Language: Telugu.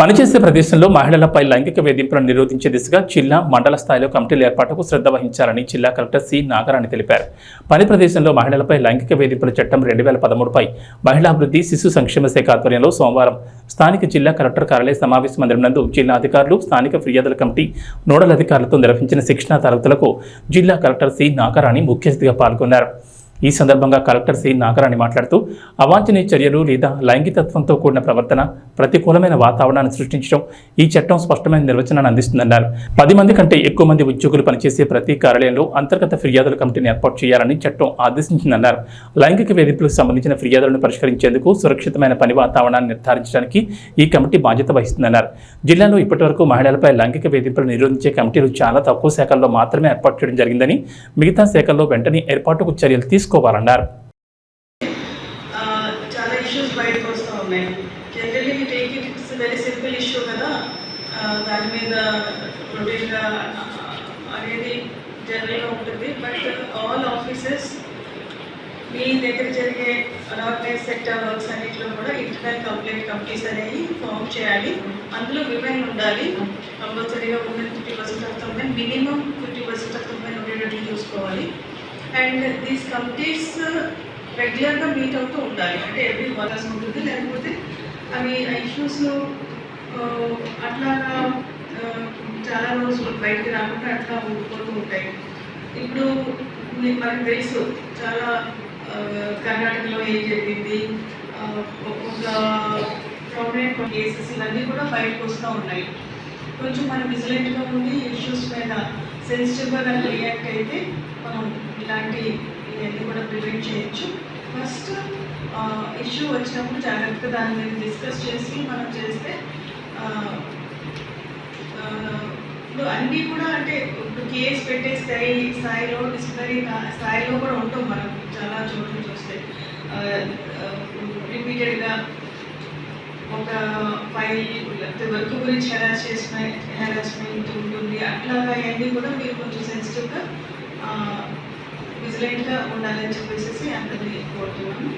పనిచేసే ప్రదేశంలో మహిళలపై లైంగిక వేధింపులను నిరోధించే దిశగా జిల్లా మండల స్థాయిలో కమిటీల ఏర్పాటుకు శ్రద్ధ వహించాలని జిల్లా కలెక్టర్ సి. నాగరాణి తెలిపారు. పని ప్రదేశంలో మహిళలపై లైంగిక వేధింపుల చట్టం రెండు వేల పదమూడుపై మహిళాభివృద్ధి శిశు సంక్షేమ శాఖ ఆధ్వర్యంలో సోమవారం స్థానిక జిల్లా కలెక్టర్ కార్యాలయ సమావేశ మందిరం నందు జిల్లా అధికారులు స్థానిక ఫిర్యాదుల కమిటీ నోడల్ అధికారులతో నిర్వహించిన శిక్షణా తరగతులకు జిల్లా కలెక్టర్ సి. నాగరాణి ముఖ్య అతిథిగా పాల్గొన్నారు. ఈ సందర్భంగా కలెక్టర్ సి నాగరాణి మాట్లాడుతూ అవాంఛనీయ చర్యలు లేదా లైంగికత్వంతో కూడిన ప్రవర్తన ప్రతికూలమైన వాతావరణాన్ని సృష్టించడం ఈ చట్టం స్పష్టమైన నిర్వచనాన్ని అందిస్తుందన్నారు. పది మంది కంటే ఎక్కువ మంది ఉద్యోగులు పనిచేసే ప్రతి కార్యాలయంలో అంతర్గత ఫిర్యాదుల కమిటీని ఏర్పాటు చేయాలని చట్టం ఆదేశించిందన్నారు. లైంగిక వేధింపులకు సంబంధించిన ఫిర్యాదులను పరిష్కరించేందుకు సురక్షితమైన పని వాతావరణాన్ని నిర్ధారించడానికి ఈ కమిటీ బాధ్యత వహిస్తుందన్నారు. జిల్లాలో ఇప్పటివరకు మహిళలపై లైంగిక వేధింపులు నిరోధించే కమిటీలు చాలా తక్కువ శాఖల్లో మాత్రమే ఏర్పాటు చేయడం జరిగిందని మిగతా శాఖల్లో వెంటనే ఏర్పాటుకు చర్యలు తీసుకోవాలన్నారు. చాలా ఇష్యూస్ బయటకు వస్తూ ఉన్నాయి. Generally me take it it's very simple issue కదా. దాని మీద రొటీన్గా అనేది జనరల్గా ఉంటుంది. బట్ ఆల్ ఆఫీసెస్ మీ దగ్గర జరిగే అనార్గనైజ్ సెక్టర్ వర్క్స్ అన్నింటిలో కూడా ఇంటర్నల్ కంప్లైంట్ కమిటీస్ అనేవి ఫామ్ చేయాలి. అందులో విమెన్ ఉండాలి. కంపల్సరీగా women fifty percent of women minimum fifty percent of women ఉండేటట్టు చూసుకోవాలి. అండ్ దీస్ కమిటీస్ రెగ్యులర్గా మీట్ అవుతూ ఉండాలి. అంటే ఎవ్రీ వర్కర్స్ ఉంటుంది లేకపోతే అవి ఇష్యూస్ అట్లాగా చాలా రోజులు బయటకు రాకుండా అట్లా ఉండిపోతూ ఉంటాయి. ఇప్పుడు మనకు తెలుసు చాలా కర్ణాటకలో ఏం జరిగింది ఒక ప్రాబ్లెంట్ కేసెస్ ఇవన్నీ కూడా బయటకు వస్తూ ఉన్నాయి. కొంచెం మనం విజిలెంట్గా ఉండి ఇష్యూస్ మీద సెన్సిటివ్గా కనుక రియాక్ట్ అయితే మనం ఇలాంటి ఇవన్నీ కూడా ప్రివెంట్ చేయొచ్చు. ఫస్ట్ ఇష్యూ వచ్చినప్పుడు జాగ్రత్తగా దాని మీద డిస్కస్ చేసి మనం చేస్తే ఇప్పుడు అన్నీ కూడా అంటే ఇప్పుడు కేసు పెట్టే స్థాయి స్థాయిలో డిసిప్లినరీ స్థాయిలో కూడా ఉంటాం మనం చాలా చోట్ల చూస్తే. రిపీటెడ్గా ఒక ఫైల్ వర్క్ గురించి హెరాస్ చేసిన హెరాస్మెంట్ ఉంటుంది అట్లాగా అవన్నీ కూడా మీరు కొంచెం సెన్సిటివ్గా విజిలెంట్గా ఉండాలని చెప్పేసి అందరినీ కోరుతున్నాను.